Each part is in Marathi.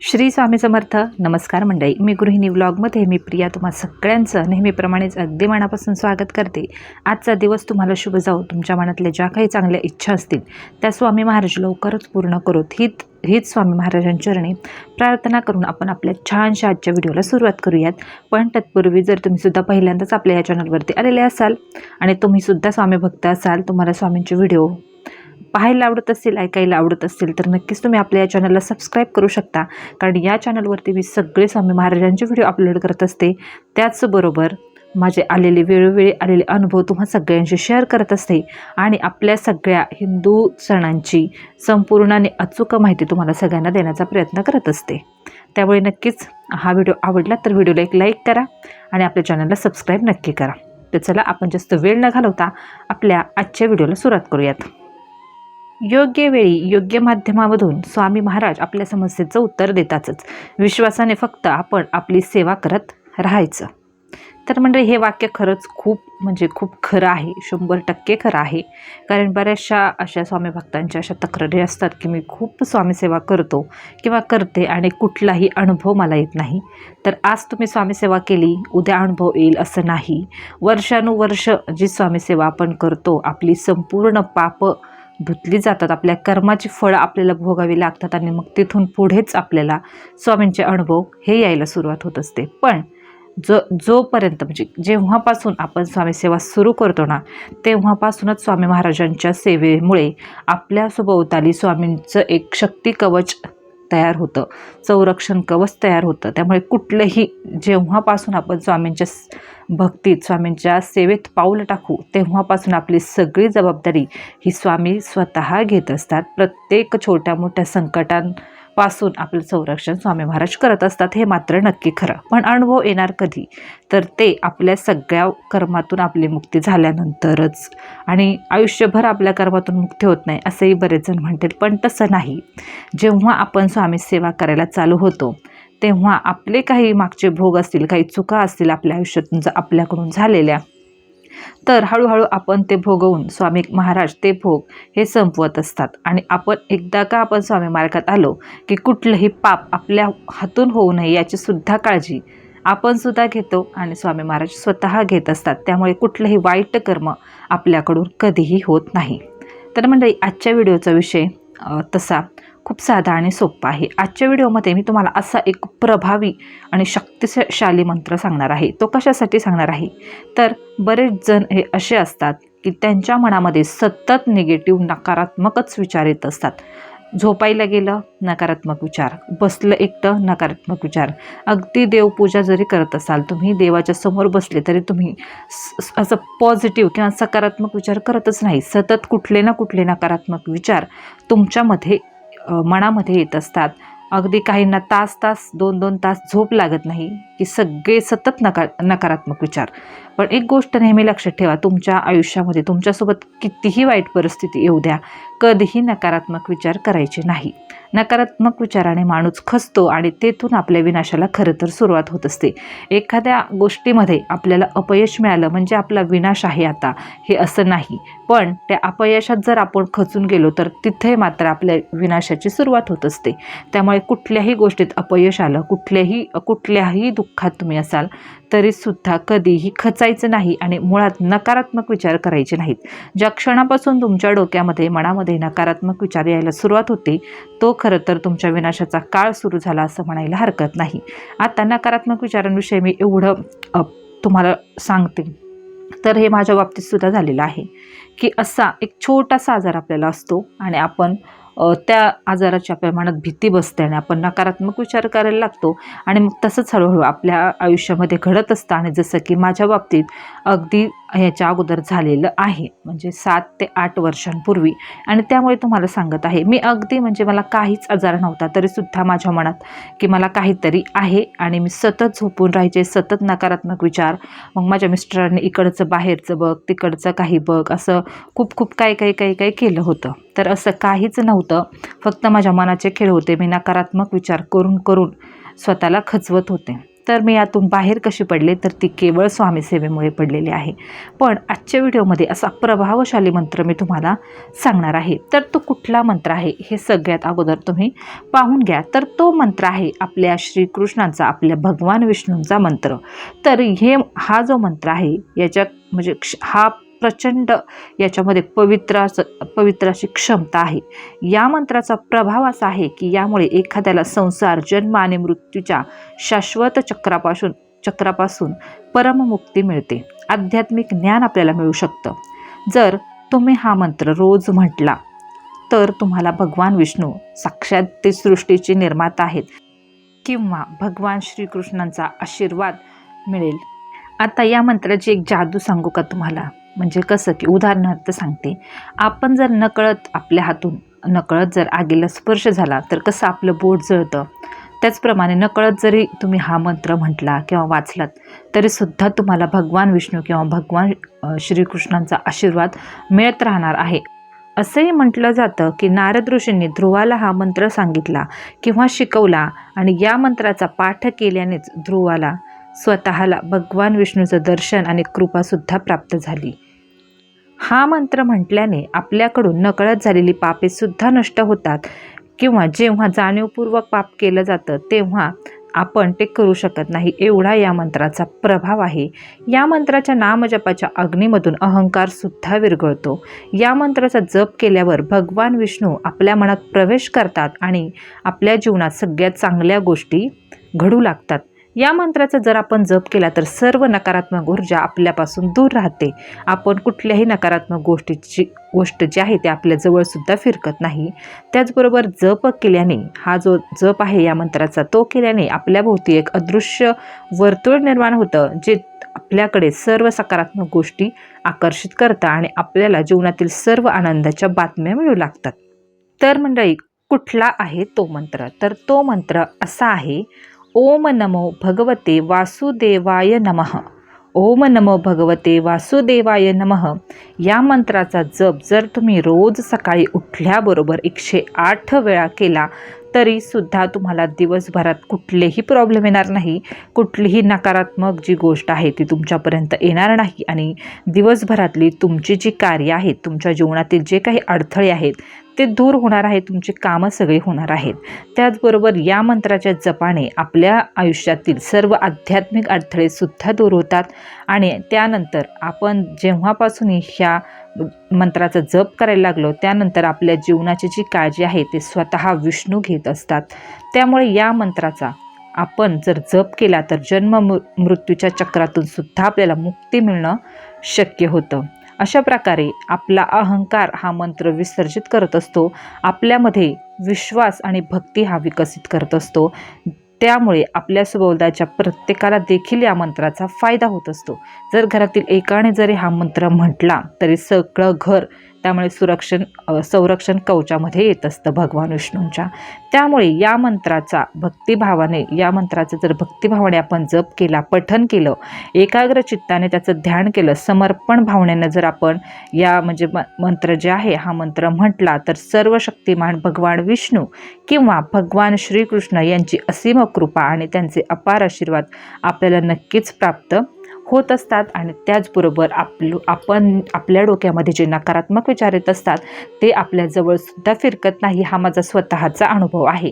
श्री स्वामी समर्थ. नमस्कार मंडळी. मी गृहिणी व्लॉगमध्ये मी प्रिया. तुम्हा सगळ्यांचं नेहमीप्रमाणेच अगदी मनापासून स्वागत करते. आजचा दिवस तुम्हाला शुभ जाऊ तुमच्या मनातल्या ज्या काही चांगल्या इच्छा असतील त्या स्वामी महाराज लवकरच पूर्ण करोत. हीच हीच स्वामी महाराजांचरणी प्रार्थना करून आपण आपल्या छानशा आजच्या व्हिडिओला सुरुवात करूयात. पण तत्पूर्वी जर तुम्ही सुद्धा पहिल्यांदाच आपल्या या चॅनलवरती आलेले असाल आणि तुम्हीसुद्धा स्वामी भक्त असाल तुम्हाला स्वामींचे व्हिडिओ पाहायला आवडत असेल ऐकायला आवडत असतील तर नक्कीच तुम्ही आपल्या या चॅनलला सबस्क्राईब करू शकता. कारण या चॅनलवरती मी सगळे स्वामी महाराजांचे व्हिडिओ अपलोड करत असते. त्याचबरोबर माझे आलेले वेळोवेळी आलेले अनुभव तुम्हा सगळ्यांशी शेअर करत असते. आणि आपल्या सगळ्या हिंदू सणांची संपूर्ण आणि अचूक माहिती तुम्हाला सगळ्यांना देण्याचा प्रयत्न करत असते. त्यामुळे नक्कीच हा व्हिडिओ आवडला तर व्हिडिओला एक लाईक करा आणि आपल्या चॅनलला सबस्क्राईब नक्की करा. तर चला आपण जास्त वेळ न घालवता आपल्या आजच्या व्हिडिओला सुरुवात करूयात. योग्य वेळी योग्य माध्यमामधून स्वामी महाराज आपल्या समस्येचं उत्तर देतातच. विश्वासाने फक्त आपण आपली सेवा करत राहायचं. तर म्हणजे हे वाक्य खरंच खूप म्हणजे खूप खरं आहे. शंभर टक्के खरं आहे. कारण बऱ्याचशा अशा स्वामी भक्तांच्या अशा तक्रारी असतात की मी खूप स्वामीसेवा करतो किंवा करते आणि कुठलाही अनुभव मला येत नाही. तर आज तुम्ही स्वामीसेवा केली उद्या अनुभव येईल असं नाही. वर्षानुवर्ष जी स्वामीसेवा आपण करतो आपली संपूर्ण पापं धुतली जातात. आपल्या कर्माची फळं आपल्याला भोगावी लागतात आणि मग तिथून पुढेच आपल्याला स्वामींचे अनुभव हे यायला सुरुवात होत असते. पण जो जोपर्यंत म्हणजे जेव्हापासून आपण स्वामी सेवा सुरू करतो ना तेव्हापासूनच स्वामी महाराजांच्या सेवेमुळे आपल्या सभोवताली स्वामींचं एक शक्ती कवच तयार होतं. संरक्षण कवच तयार होतं. त्यामुळे कुठलंही जेव्हापासून आपण स्वामींच्या भक्तीत स्वामींच्या सेवेत पाऊल टाकू तेव्हापासून आपली सगळी जबाबदारी ही स्वामी स्वतः घेत असतात. प्रत्येक छोट्या मोठ्या पासून आपलं संरक्षण स्वामी महाराज करत असतात हे मात्र नक्की खरं. पण अनुभव येणार कधी? तर ते आपल्या सगळ्या कर्मातून आपली मुक्ती झाल्यानंतरच. आणि आयुष्यभर आपल्या कर्मातून मुक्ती होत नाही असंही बरेच जण म्हणतील पण तसं नाही. जेव्हा आपण स्वामी सेवा करायला चालू होतो तेव्हा आपले काही मागचे भोग असतील काही चुका असतील आपल्या आयुष्यातून आपल्याकडून झालेल्या तर हळूहळू आपण ते भोगवून स्वामी महाराज ते भोग हे संपवत असतात. आणि आपण एकदा का आपण स्वामी मार्गात आलो की कुठलंही पाप आपल्या हातून होऊ नये याचीसुद्धा काळजी आपण सुद्धा घेतो आणि स्वामी महाराज स्वतः घेत असतात. त्यामुळे कुठलंही वाईट कर्म आपल्याकडून कधीही होत नाही. तर मंडळी आजच्या व्हिडिओचा विषय तसा. खूप साधा आणि सोपा आहे. आजच्या व्हिडिओमध्ये मी तुम्हाला असा एक प्रभावी आणि शक्तिशाली मंत्र सांगणार आहे. तो कशासाठी सांगणार आहे? तर बरेच जण हे असे असतात की त्यांच्या मनामध्ये सतत निगेटिव्ह नकारात्मकच विचार येत असतात. झोपायला गेलं नकारात्मक विचार. बसलं एकटं नकारात्मक विचार. अगदी देवपूजा जरी करत असाल तुम्ही देवाच्या समोर बसले तरी तुम्ही स- असं पॉझिटिव्ह किंवा सकारात्मक विचार करतच नाही. सतत कुठले ना कुठले नकारात्मक विचार तुमच्यामध्ये मनामध्ये येत असतात. अगदी काहींना तास तास दोन दोन तास झोप लागत नाही की सगळे सतत नका नकारात्मक विचार. पण एक गोष्ट नेहमी लक्षात ठेवा तुमच्या आयुष्यामध्ये तुमच्यासोबत कितीही वाईट परिस्थिती येऊ द्या कधीही नकारात्मक विचार करायचे नाही. नकारात्मक विचाराने माणूस खचतो आणि तेथून आपल्या विनाशाला खरं तर सुरुवात होत असते. एखाद्या गोष्टीमध्ये आपल्याला अपयश मिळालं म्हणजे आपला विनाश आहे आता. हे असं नाही. पण त्या अपयशात जर आपण खचून गेलो तर तिथे मात्र आपल्या विनाशाची सुरुवात होत असते. त्यामुळे कुठल्याही गोष्टीत अपयश आलं कुठल्याही कुठल्याही दुःखात तुम्ही असाल तरीसुद्धा कधीही खचायचं नाही आणि मुळात नकारात्मक विचार करायचे नाहीत. ज्या क्षणापासून तुमच्या डोक्यामध्ये मनामध्ये नकारात्मक विचार यायला सुरुवात होते तो खरं तर तुमच्या विनाशाचा काळ सुरू झाला असं म्हणायला हरकत नाही. आता नकारात्मक विचारांविषयी मी एवढं तुम्हाला सांगते. तर हे माझ्या बाबतीत सुद्धा झालेलं आहे की असा एक छोटासा आजार आपल्याला असतो आणि आपण त्या आजाराची आपल्या मनात भीती बसते आणि आपण नकारात्मक विचार करायला लागतो आणि मग तसंच हळूहळू आपल्या आयुष्यामध्ये घडत असतं. आणि जसं की माझ्या बाबतीत अगदी ह्याच्या अगोदर झालेलं आहे. म्हणजे सात ते आठ वर्षांपूर्वी. आणि त्यामुळे तुम्हाला सांगत आहे. मी अगदी म्हणजे मला काहीच आजार नव्हता तरीसुद्धा माझ्या मनात की मला काहीतरी आहे आणि मी सतत झोपून राहायचे सतत नकारात्मक विचार. मग माझ्या मिस्टरांनी इकडचं बाहेरचं बघ तिकडचं काही बघ असं खूप खूप काही काही काही काही केलं होतं. तर असं काहीच नव्हतं. फक्त माझ्या मनाचे खेळ होते. मी नकारात्मक विचार करून करून स्वतःला खचवत होते. तर मी यातून बाहेर कशी पडले तर ती केवळ स्वामी सेवेमुळे पडलेली आहे. पण आजच्या व्हिडिओमध्ये असा प्रभावशाली मंत्र मी तुम्हाला सांगणार आहे. तर तो कुठला मंत्र आहे हे सगळ्यात अगोदर तुम्ही पाहून घ्या. तर तो मंत्र आहे आपल्या श्रीकृष्णांचा आपल्या भगवान विष्णूंचा मंत्र. तर हे हा जो मंत्र आहे याच्या म्हणजे क्ष- हा प्रचंड याच्यामध्ये पवित्राचं पवित्र अशी क्षमता आहे. या मंत्राचा प्रभाव असा आहे की यामुळे एखाद्याला संसार जन्म आणि मृत्यूच्या शाश्वत चक्रापासून चक्रापासून परममुक्ती मिळते. आध्यात्मिक ज्ञान आपल्याला मिळू शकतं. जर तुम्ही हा मंत्र रोज म्हटला तर तुम्हाला भगवान विष्णू साक्षात ते सृष्टीचे निर्माता आहेत किंवा भगवान श्रीकृष्णांचा आशीर्वाद मिळेल. आता या मंत्राची एक जादू सांगू का तुम्हाला? म्हणजे कसं की उदाहरणार्थ सांगते. आपण जर नकळत आपल्या हातून नकळत जर आगीला स्पर्श झाला तर कसं आपलं बोट जळतं? त्याचप्रमाणे नकळत जरी तुम्ही हा मंत्र म्हटला किंवा वाचलात तरीसुद्धा तुम्हाला भगवान विष्णू किंवा भगवान श्रीकृष्णांचा आशीर्वाद मिळत राहणार आहे. असंही म्हटलं जातं की नारद ऋषींनी ध्रुवाला हा मंत्र सांगितला किंवा शिकवला आणि या मंत्राचा पाठ केल्यानेच ध्रुवाला स्वतःला भगवान विष्णूचं दर्शन आणि कृपासुद्धा प्राप्त झाली. हा मंत्र म्हटल्याने आपल्याकडून नकळत झालेली पापेसुद्धा नष्ट होतात. किंवा जेव्हा जाणीवपूर्वक पाप केलं जातं तेव्हा आपण ते करू शकत नाही. एवढा या मंत्राचा प्रभाव आहे. या मंत्राच्या नामजपाच्या अग्नीमधून अहंकारसुद्धा विरघळतो. या मंत्राचा जप केल्यावर भगवान विष्णू आपल्या मनात प्रवेश करतात आणि आपल्या जीवनात सगळ्यात चांगल्या गोष्टी घडू लागतात. या मंत्राचा जर आपण जप केला तर सर्व नकारात्मक ऊर्जा आपल्यापासून दूर राहते. आपण कुठल्याही नकारात्मक गोष्टीची गोष्ट जी आहे ती आपल्याजवळसुद्धा फिरकत नाही. त्याचबरोबर जप केल्याने हा जो जप आहे या मंत्राचा तो केल्याने आपल्याभोवती एक अदृश्य वर्तुळ निर्माण होतं जे आपल्याकडे सर्व सकारात्मक गोष्टी आकर्षित करतं आणि आपल्याला जीवनातील सर्व आनंदाच्या बातम्या मिळू लागतात. तर मंडळी कुठला आहे तो मंत्र? तर तो मंत्र असा आहे ओम नमो भगवते वासुदेवाय नमः. ओम नमो भगवते वासुदेवाय नमः. या मंत्राचा जप जर तुम्ही रोज सकाळी उठल्याबरोबर एकशे आठ वेळा केला तरीसुद्धा तुम्हाला दिवसभरात कुठलेही प्रॉब्लेम येणार नाही. कुठलीही नकारात्मक जी गोष्ट आहे ती तुमच्यापर्यंत येणार नाही. आणि दिवसभरातली तुमची जी कार्य आहेत तुमच्या जीवनातील जे काही अडथळे आहेत ते दूर होणार आहे तुमची कामं सगळी होणार आहेत. त्याचबरोबर या मंत्राच्या जपाने आपल्या आयुष्यातील सर्व आध्यात्मिक अडथळेसुद्धा दूर होतात आणि त्यानंतर आपण जेव्हापासून ह्या मंत्राचा जप करायला लागलो त्यानंतर आपल्या जीवनाची जी काळजी आहे ते स्वतः विष्णू घेत असतात. त्यामुळे या मंत्राचा आपण जर जप केला तर जन्म मृ मृत्यूच्या चक्रातून सुद्धा आपल्याला मुक्ती मिळणं शक्य होतं. अशा प्रकारे आपला अहंकार हा मंत्र विसर्जित करत असतो. आपल्यामध्ये विश्वास आणि भक्ती हा विकसित करत असतो. त्यामुळे आपल्या सुबोधाच्या प्रत्येकाला देखील या मंत्राचा फायदा होत असतो. जर घरातील एकाने जरी हा मंत्र म्हटला तरी सगळं घर त्यामुळे सुरक्षण संरक्षण कवचामध्ये येत असतं भगवान विष्णूंच्या. त्यामुळे या मंत्राचा भक्तिभावाने या मंत्राचं जर भक्तिभावाने आपण जप केला पठन केलं एकाग्र चित्ताने त्याचं ध्यान केलं समर्पण भावनेनं जर आपण या म्हणजे म मंत्र जे आहे हा मंत्र म्हटला तर सर्व शक्तिमान भगवान विष्णू किंवा भगवान श्रीकृष्ण यांची असीम कृपा आणि त्यांचे अपार आशीर्वाद आपल्याला नक्कीच प्राप्त होत असतात आणि त्याचबरोबर आपलं आपण आपल्या डोक्यामध्ये जे नकारात्मक विचार येत असतात ते आपल्याजवळसुद्धा फिरकत नाही हा माझा स्वतःचा अनुभव आहे.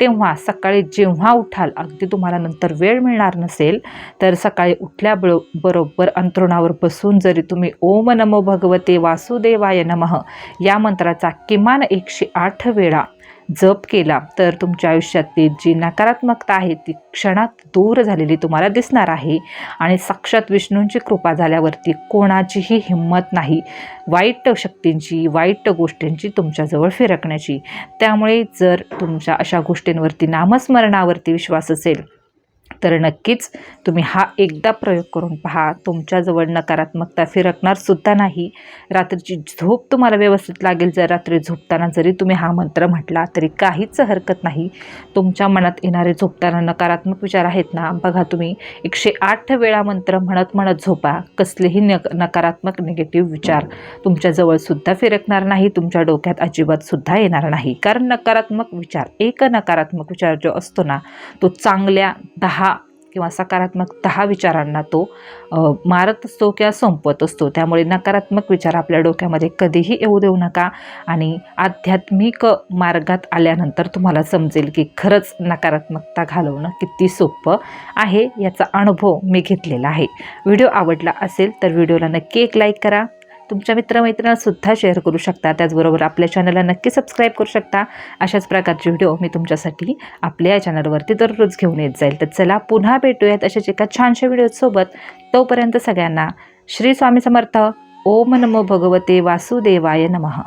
तेव्हा सकाळी जेव्हा उठाल अगदी तुम्हाला नंतर वेळ मिळणार नसेल तर सकाळी उठल्याबरो बरोबर अंथरुणावर बसून जरी तुम्ही ओम नमो भगवते वासुदेवाय नमः या मंत्राचा किमान एकशे आठ वेळा जप केला तर तुमच्या आयुष्यातील जी नकारात्मकता आहे ती क्षणात दूर झालेली तुम्हाला दिसणार आहे. आणि साक्षात विष्णूंची कृपा झाल्यावरती कोणाचीही हिंमत नाही. वाईट शक्तींची वाईट गोष्टींची तुमच्याजवळ फिरकण्याची. त्यामुळे जर तुमच्या अशा गोष्टींवरती नामस्मरणावरती विश्वास असेल तर नक्कीच तुम्ही हा एकदा प्रयोग करून पहा. तुमच्याजवळ नकारात्मकता फिरकणार सुद्धा नाही. रात्रीची झोप तुम्हाला व्यवस्थित लागेल. जर रात्री झोपताना जरी तुम्ही हा मंत्र म्हटला तरी काहीच हरकत नाही. तुमच्या मनात येणारे झोपताना नकारात्मक विचार आहेत ना? बघा तुम्ही एकशे आठ वेळा मंत्र म्हणत म्हणत झोपा. कसलेही नक नकारात्मक निगेटिव्ह विचार तुमच्याजवळ सुद्धा फिरकणार नाही. तुमच्या डोक्यात अजिबात सुद्धा येणार नाही. कारण नकारात्मक विचार एक नकारात्मक विचार जो असतो ना तो चांगल्या दहा किंवा सकारात्मक दहा विचारांना तो मारत असतो किंवा संपवत असतो. त्यामुळे नकारात्मक विचार आपल्या डोक्यामध्ये कधीही येऊ देऊ नका आणि आध्यात्मिक मार्गात आल्यानंतर तुम्हाला समजेल की खरंच नकारात्मकता घालवणं किती सोपं आहे याचा अनुभव मी घेतलेला आहे. व्हिडिओ आवडला असेल तर व्हिडिओला नक्की एक लाईक करा. तुमच्या मित्रमैत्रिणांसुद्धा शेअर करू शकता. त्याचबरोबर आपल्या चॅनलला नक्की सबस्क्राईब करू शकता. अशाच प्रकारचे व्हिडिओ मी तुमच्यासाठी आपल्या या चॅनलवरती दररोज घेऊन येत जाईल. तर चला पुन्हा भेटूयात अशाच एका छानशा व्हिडिओसोबत तोपर्यंत सगळ्यांना श्री स्वामी समर्थ. ओम नमो भगवते वासुदेवाय नमः.